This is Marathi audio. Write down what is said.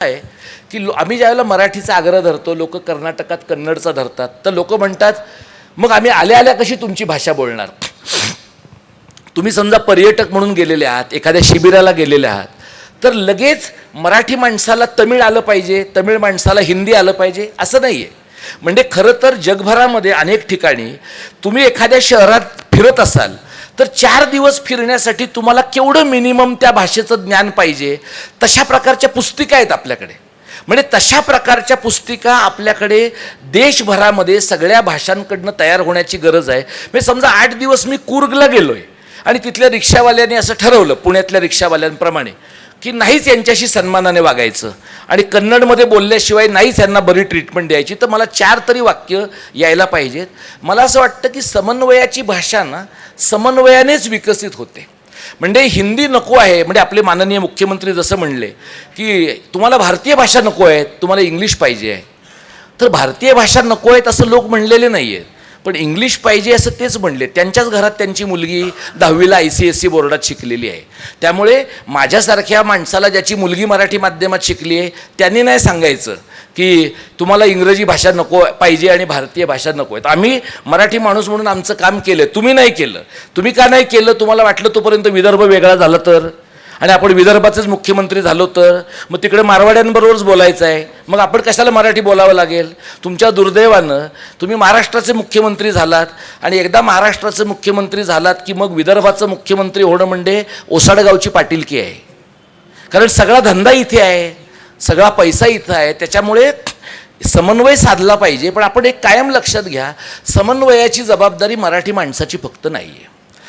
आहे की लो आम्ही ज्यावेळेला मराठीचा आग्रह धरतो लोक कर्नाटकात कन्नडचा धरतात तर लोक म्हणतात मग आम्ही आल्या आल्या कशी तुमची भाषा बोलणार? तुम्ही समजा पर्यटक म्हणून गेलेले आहात एखाद्या शिबिराला गेलेले आहात तर लगेच मराठी माणसाला तमिळ आलं पाहिजे तमिळ माणसाला हिंदी आलं पाहिजे असं नाही आहे म्हणजे खरं तर जगभरामध्ये अनेक ठिकाणी तुम्ही एखाद्या शहरात फिरत असाल तर चार दिवस फिरण्यासाठी तुम्हाला केवढं मिनिमम त्या भाषेचं ज्ञान पाहिजे? तशा प्रकारच्या पुस्तिका आहेत आपल्याकडे. म्हणजे तशा प्रकारच्या पुस्तिका आपल्याकडे देशभरामध्ये सगळ्या भाषांकडनं तयार होण्याची गरज आहे. म्हणजे समजा आठ दिवस मी कुर्गला गेलो आहे आणि तिथल्या रिक्षावाल्यांनी असं ठरवलं पुण्यातल्या रिक्षावाल्यांप्रमाणे की नाहीच यांच्याशी सन्मानाने वागायचं. आणि कन्नडमध्ये बोलल्याशिवाय नाहीच यांना बरी ट्रीटमेंट द्यायची. तर मला चार तरी वाक्य यायला पाहिजेत. मला असं वाटतं की समन्वयाची भाषा ना समन्वयानेच विकसित होते. म्हणजे हिंदी नको आहे म्हणजे आपले माननीय मुख्यमंत्री जसं म्हणले की तुम्हाला भारतीय भाषा नको आहे तुम्हाला इंग्लिश पाहिजे आहे. तर भारतीय भाषा नको आहेत असं लोक म्हणलेले नाही आहेत पण इंग्लिश पाहिजे असं तेच म्हणले. त्यांच्याच घरात त्यांची मुलगी दहावीला आय सी एस सी बोर्डात शिकलेली आहे. त्यामुळे माझ्यासारख्या माणसाला ज्याची मुलगी मराठी माध्यमात शिकली आहे त्यांनी नाही सांगायचं की तुम्हाला इंग्रजी भाषा नको पाहिजे आणि भारतीय भाषा नको आहेत. आम्ही मराठी माणूस म्हणून आमचं काम केलं तुम्ही नाही केलं. तुम्ही का नाही केलं? तुम्हाला वाटलं तोपर्यंत विदर्भ वेगळा झाला तर? आणि आपण विदर्भाचेच मुख्यमंत्री झालो तर? मग तिकडे मारवाड्यांबरोबरच बोलायचं आहे. मग आपण कशाला मराठी बोलावं लागेल? तुमच्या दुर्दैवानं तुम्ही महाराष्ट्राचे मुख्यमंत्री झालात आणि एकदा महाराष्ट्राचे मुख्यमंत्री झालात की मग विदर्भाचं मुख्यमंत्री होणं म्हणजे ओसाडगावची पाटीलकी आहे. कारण सगळा धंदा इथे आहे. सगळा पैसा इथं आहे. त्याच्यामुळे समन्वय साधला पाहिजे. पण आपण एक कायम लक्षात घ्या. समन्वयाची जबाबदारी मराठी माणसाची फक्त नाही आहे